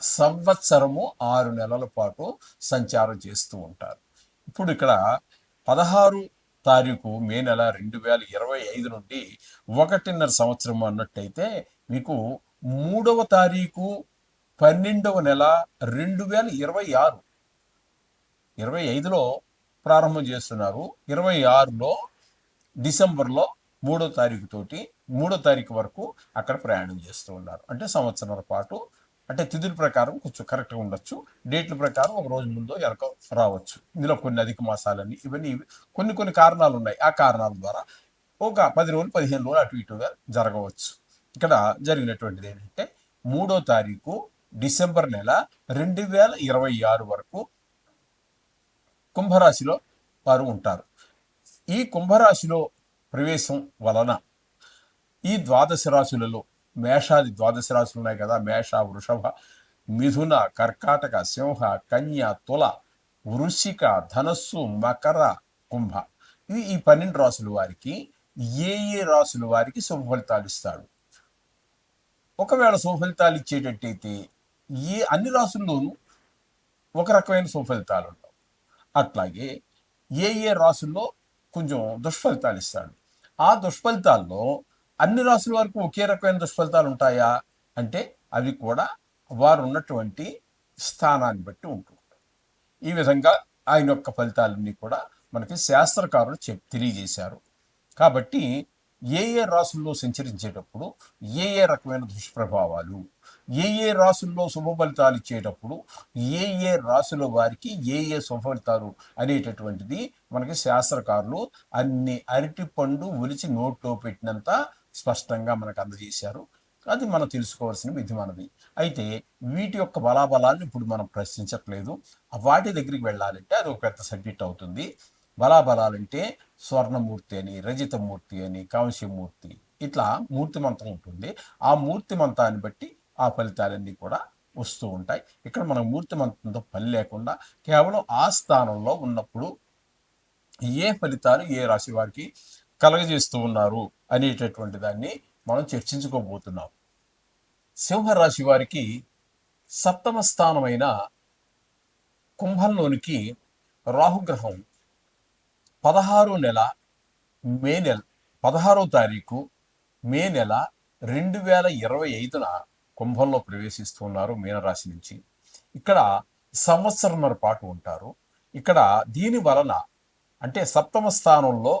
సంవత్సరము ఆరు నెలల పాటు సంచారం చేస్తూ ఉంటారు. ఇప్పుడు ఇక్కడ పదహారు తారీఖు మే నెల రెండు వేల ఇరవై ఐదు నుండి ఒకటిన్నర సంవత్సరం అన్నట్టయితే మీకు మూడవ తారీఖు పన్నెండవ నెల రెండు వేల ఇరవై ఆరు. ఇరవై ఐదులో ప్రారంభం చేస్తున్నారు. ఇరవై ఆరులో డిసెంబర్లో మూడో తారీఖు తోటి మూడో తారీఖు వరకు అక్కడ ప్రయాణం చేస్తూ ఉన్నారు. అంటే సంవత్సరాల పాటు అంటే తిథుల ప్రకారం కొంచెం కరెక్ట్గా ఉండొచ్చు. డేట్ల ప్రకారం ఒక రోజు ముందో వెనక రావచ్చు. ఇందులో కొన్ని అధిక మాసాలని ఇవన్నీ కొన్ని కొన్ని కారణాలు ఉన్నాయి ఆ కారణాల ద్వారా ఒక పది రోజులు పదిహేను రోజులు అటు ఇటుగా జరగవచ్చు. ఇక్కడ జరిగినటువంటిది ఏంటంటే మూడో తారీఖు డిసెంబర్ నెల రెండు వేల ఇరవై ఆరు వరకు కుంభరాశిలో వారు ఉంటారు. ఈ కుంభరాశిలో ప్రవేశం వలన ఈ ద్వాదశ రాశులలో మేషాది ద్వాదశ రాశులు ఉన్నాయి కదా మేష వృషభ మిథున కర్కాటక సింహ కన్య తుల వృషిక ధనస్సు మకర కుంభ. ఇవి ఈ పన్నెండు రాసుల వారికి ఏ ఏ రాసుల వారికి శుభ ఫలితాలు ఇస్తాడు ఒకవేళ శుభ ఫలితాలు ఇచ్చేటట్టయితే ఏ అన్ని రాసుల్లోనూ ఒక రకమైన శుభ ఫలితాలు ఉండవు. అట్లాగే ఏ ఏ రాసుల్లో కొంచెం దుష్ఫలితాలు ఇస్తాడు ఆ దుష్ఫలితాల్లో అన్ని రాసుల వరకు ఒకే రకమైన దుష్ఫలితాలు ఉంటాయా? అంటే అవి కూడా వారు ఉన్నటువంటి స్థానాన్ని బట్టి ఉంటుంది. ఈ విధంగా ఆయన యొక్క ఫలితాలన్నీ కూడా మనకి శాస్త్రకారులు చెప్ తెలియజేశారు. కాబట్టి ఏ ఏ రాసుల్లో సంచరించేటప్పుడు ఏ ఏ రకమైన దుష్ప్రభావాలు ఏ ఏ రాసుల్లో శుభ ఫలితాలు ఇచ్చేటప్పుడు ఏ ఏ రాసుల వారికి ఏ ఏ శుభ ఫలితాలు అనేటటువంటిది మనకి శాస్త్రకారులు అన్ని అరటి పండు ఒలిచి నోట్లో పెట్టినంత స్పష్టంగా మనకు అందజేశారు. అది మనం తెలుసుకోవాల్సిన విధి మనది అయితే వీటి యొక్క బలాబలాన్ని ఇప్పుడు మనం ప్రశ్నించట్లేదు. వాటి దగ్గరికి వెళ్ళాలంటే అది ఒక పెద్ద సబ్జెక్ట్ అవుతుంది. బలాబలాలంటే స్వర్ణమూర్తి అని రజితమూర్తి అని కాంస్యమూర్తి ఇట్లా మూర్తిమంతం ఉంటుంది. ఆ మూర్తిమంతాన్ని బట్టి ఆ ఫలితాలన్నీ కూడా వస్తూ ఉంటాయి. ఇక్కడ మనం మూర్తిమంతంతో పని లేకుండా కేవలం ఆ స్థానంలో ఉన్నప్పుడు ఏ ఫలితాలు ఏ రాశి వారికి కలగజేస్తూ ఉన్నారు అనేటటువంటి దాన్ని మనం చర్చించుకోబోతున్నాం. సింహరాశి వారికి సప్తమ స్థానమైన కుంభంలోనికి రాహుగ్రహం పదహారు నెల మే నెల పదహారో తారీఖు మే నెల రెండు వేల ఇరవై ఐదున కుంభంలో ప్రవేశిస్తున్నారు మీనరాశి నుంచి. ఇక్కడ సంవత్సరంన్నర పాటు ఉంటారు. ఇక్కడ దీని వలన అంటే సప్తమ స్థానంలో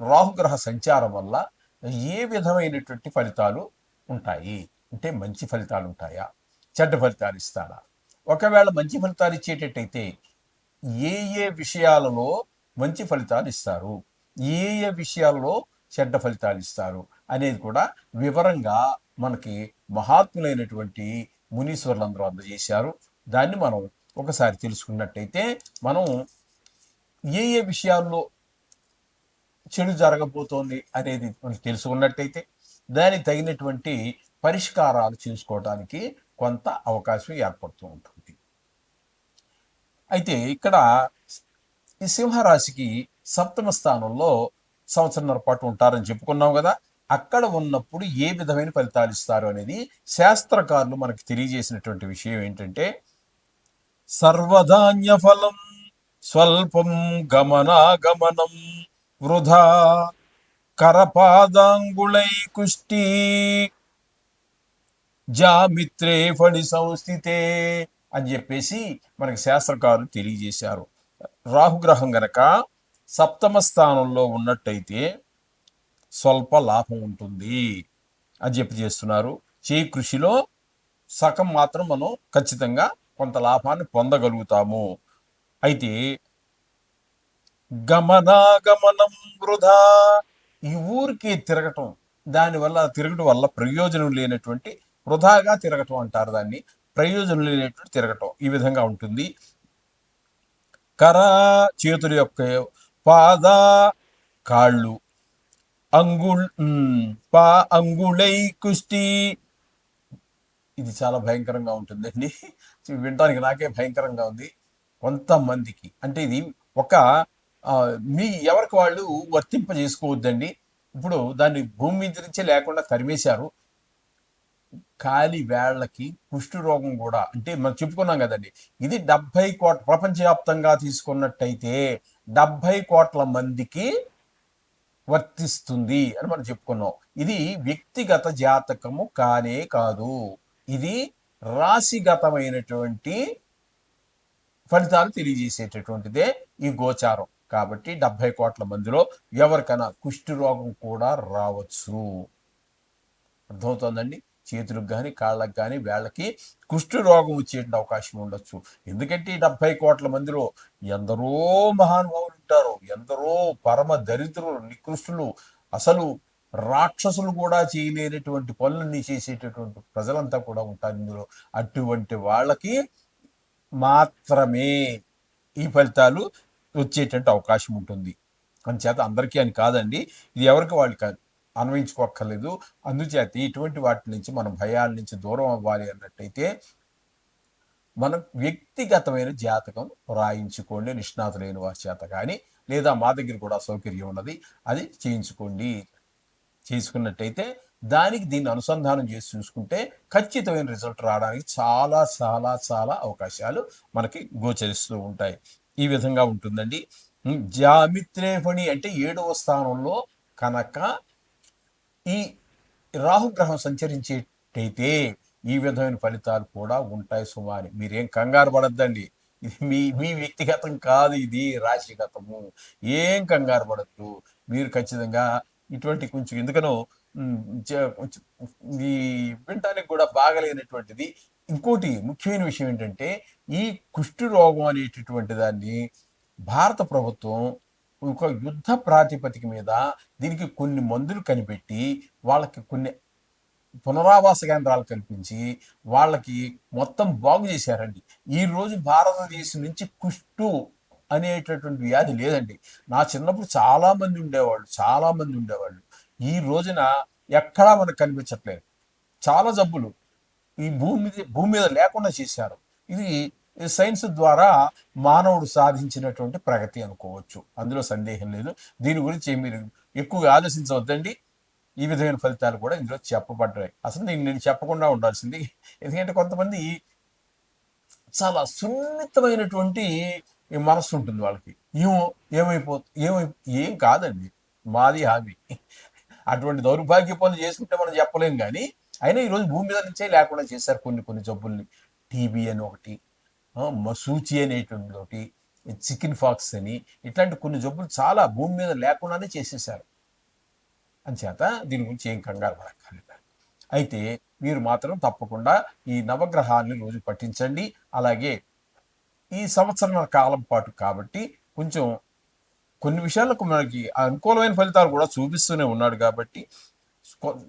రాహుగ్రహ సంచారం వల్ల ఏ విధమైనటువంటి ఫలితాలు ఉంటాయి? అంటే మంచి ఫలితాలు ఉంటాయా? చెడ్డ ఫలితాలు ఇస్తారా? ఒకవేళ మంచి ఫలితాలు ఇచ్చేటట్టయితే ఏ ఏ విషయాలలో మంచి ఫలితాలు ఇస్తారు? ఏ ఏ విషయాల్లో చెడ్డ ఫలితాలు ఇస్తారు? అనేది కూడా వివరంగా మనకి మహాత్ములైనటువంటి మునీశ్వరులందరూ అందజేశారు. దాన్ని మనం ఒకసారి తెలుసుకున్నట్టయితే మనం ఏ ఏ విషయాల్లో చెడు జరగబోతోంది అనేది మనకు తెలుసుకున్నట్టయితే దానికి తగినటువంటి పరిష్కారాలు చేసుకోవడానికి కొంత అవకాశం ఏర్పడుతూ ఉంటుంది. అయితే ఇక్కడ ఈ సింహరాశికి సప్తమ స్థానంలో సంవత్సరంన్నర పాటు ఉంటారని చెప్పుకున్నాం కదా అక్కడ ఉన్నప్పుడు ఏ విధమైన ఫలితాలు ఇస్తారు అనేది శాస్త్రకారులు మనకు తెలియజేసినటువంటి విషయం ఏంటంటే సర్వధాన్య ఫలం స్వల్పం గమనాగమనం వృధా కరపాదాంగుళై కుష్టి జామిత్రే ఫణి సంస్థితే అని చెప్పేసి మనకి శాస్త్రకారులు తెలియజేశారు. రాహుగ్రహం గనక సప్తమ స్థానంలో ఉన్నట్టయితే స్వల్ప లాభం ఉంటుంది అని చెప్పి చేస్తున్నారు. చేయి కృషిలో సగం మాత్రం మనం ఖచ్చితంగా కొంత లాభాన్ని పొందగలుగుతాము. అయితే గమనాగమనం వృధా. ఈ ఊరికి తిరగటం దానివల్ల తిరగటం వల్ల ప్రయోజనం లేనటువంటి వృధాగా తిరగటం అంటారు దాన్ని. ప్రయోజనం లేనటువంటి తిరగటం ఈ విధంగా ఉంటుంది. కర చేతుల యొక్క పాద కాళ్ళు అంగుళ్ పా అంగుళై కుష్టి. ఇది చాలా భయంకరంగా ఉంటుందండి. వినడానికి నాకే భయంకరంగా ఉంది. కొంతమందికి అంటే ఇది ఒక మీ ఎవరికి వాళ్ళు వర్తింప చేసుకోవద్దండి ఇప్పుడు దాన్ని భూమి మీద నుంచే లేకుండా తరిమేశారు కాలి వేళ్ళకి కుష్టు రోగం కూడా అంటే మనం చెప్పుకున్నాం కదండి ఇది డెబ్బై కోట్ల ప్రపంచవ్యాప్తంగా తీసుకున్నట్టయితే డెబ్బై కోట్ల మందికి వర్తిస్తుంది అని మనం చెప్పుకున్నాం. ఇది వ్యక్తిగత జాతకము కానే కాదు. ఇది రాశిగతమైనటువంటి ఫలితాలు తెలియజేసేటటువంటిదే ఈ గోచారం. కాబట్టి డెబ్బై కోట్ల మందిలో ఎవరికైనా కుష్టి రోగం కూడా రావచ్చు. అర్థమవుతోందండి? చేతులకు కానీ కాళ్ళకు కానీ వేళ్ళకి కుష్టి రోగం వచ్చేట అవకాశం ఉండొచ్చు. ఎందుకంటే ఈ డెబ్బై కోట్ల మందిలో ఎందరో మహానుభావులు ఉంటారు ఎందరో పరమ దరిద్రులు నికృష్టులు అసలు రాక్షసులు కూడా చేయలేనటువంటి పనులన్నీ చేసేటటువంటి ప్రజలంతా కూడా ఉంటారు ఇందులో. అటువంటి వాళ్ళకి మాత్రమే ఈ ఫలితాలు వచ్చేటువంటి అవకాశం ఉంటుంది. అందుచేత అందరికీ అని కాదండి ఇది ఎవరికి వాళ్ళకి కాదు అన్వయించుకోక్కర్లేదు. అందుచేత ఇటువంటి వాటి నుంచి మనం భయాల నుంచి దూరం అవ్వాలి అన్నట్టయితే మనం వ్యక్తిగతమైన జాతకం రాయించుకోండి నిష్ణాతులైన వారి చేత కానీ లేదా మా దగ్గర కూడా సౌకర్యం ఉన్నది అది చేయించుకోండి. చేసుకున్నట్టయితే దానికి దీన్ని అనుసంధానం చేసి చూసుకుంటే ఖచ్చితమైన రిజల్ట్ రావడానికి చాలా చాలా చాలా అవకాశాలు మనకి గోచరిస్తూ ఉంటాయి. ఈ విధంగా ఉంటుందండి. జామిత్రేఫణి అంటే ఏడవ స్థానంలో కనుక ఈ రాహుగ్రహం సంచరించేటైతే ఈ విధమైన ఫలితాలు కూడా ఉంటాయి సుమారి. మీరేం కంగారు పడద్దండి. ఇది మీ మీ వ్యక్తిగతం కాదు ఇది రాశిగతము. ఏం కంగారు పడద్దు. మీరు ఖచ్చితంగా ఇటువంటి కొంచెం ఎందుకనో ఈ వినటానికి కూడా బాగలేనటువంటిది ఇంకోటి ముఖ్యమైన విషయం ఏంటంటే ఈ కుష్టి రోగం అనేటటువంటి దాన్ని భారత ప్రభుత్వం ఒక యుద్ధ ప్రాతిపదిక మీద దీనికి కొన్ని మందులు కనిపెట్టి వాళ్ళకి కొన్ని పునరావాస కేంద్రాలు కల్పించి వాళ్ళకి మొత్తం బాగు చేశారండి. ఈ రోజు భారతదేశం నుంచి కుష్టు అనేటటువంటి వ్యాధి లేదండి. నా చిన్నప్పుడు చాలా మంది ఉండేవాళ్ళు చాలా మంది ఉండేవాళ్ళు. ఈ రోజున ఎక్కడా మనకు కనిపించట్లేదు. చాలా జబ్బులు. ఈ భూమి మీద భూమి మీద లేకుండా చేశారు. ఇది సైన్స్ ద్వారా మానవుడు సాధించినటువంటి ప్రగతి అనుకోవచ్చు. అందులో సందేహం లేదు. దీని గురించి మీరు ఎక్కువగా ఆలోచించవద్దండి. ఈ విధమైన ఫలితాలు కూడా ఇందులో చెప్పబడ్డాయి. అసలు నేను నేను చెప్పకుండా ఉండాల్సింది. ఎందుకంటే కొంతమంది చాలా సున్నితమైనటువంటి ఈ మనస్సు ఉంటుంది వాళ్ళకి. ఏమో ఏమైపో ఏమై ఏం కాదండి. మాది హామీ అటువంటి దౌర్భాగ్య పనులు చేసుకుంటే మనం చెప్పలేం కానీ అయినా ఈరోజు భూమి మీద నుంచే లేకుండా చేశారు కొన్ని కొన్ని జబ్బుల్ని. టీబీ అని ఒకటి మసూచి అనేటువంటి ఒకటి చికెన్ ఫాక్స్ అని ఇట్లాంటి కొన్ని జబ్బులు చాలా భూమి మీద లేకుండానే చేసేసారు అంచేత దీని గురించి ఏం కంగారు పడక్కర్లేదు. అయితే మీరు మాత్రం తప్పకుండా ఈ నవగ్రహాన్ని రోజు పఠించండి. అలాగే ఈ సంవత్సరం కాలం పాటు కాబట్టి కొంచెం కొన్ని విషయాలకు మనకి అనుకూలమైన ఫలితాలు కూడా చూపిస్తూనే ఉన్నాడు కాబట్టి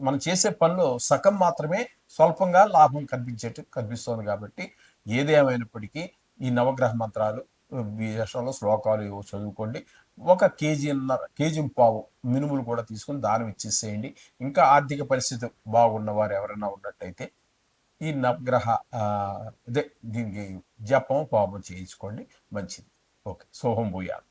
మనం చేసే పనిలో సగం మాత్రమే స్వల్పంగా లాభం కనిపించేట్టు కనిపిస్తుంది కాబట్టి ఏదేమైనప్పటికీ ఈ నవగ్రహ మంత్రాలు విషయంలో శ్లోకాలు ఏవో చదువుకోండి. ఒక కేజీన్నర కేజీ పావు మినుములు కూడా తీసుకుని దానం ఇచ్చేసేయండి. ఇంకా ఆర్థిక పరిస్థితి బాగున్న వారు ఎవరైనా ఉన్నట్టయితే ఈ నవగ్రహ అదే దీనికి జపం పాపం చేయించుకోండి. మంచిది. ఓకే. సోహం భూయాలు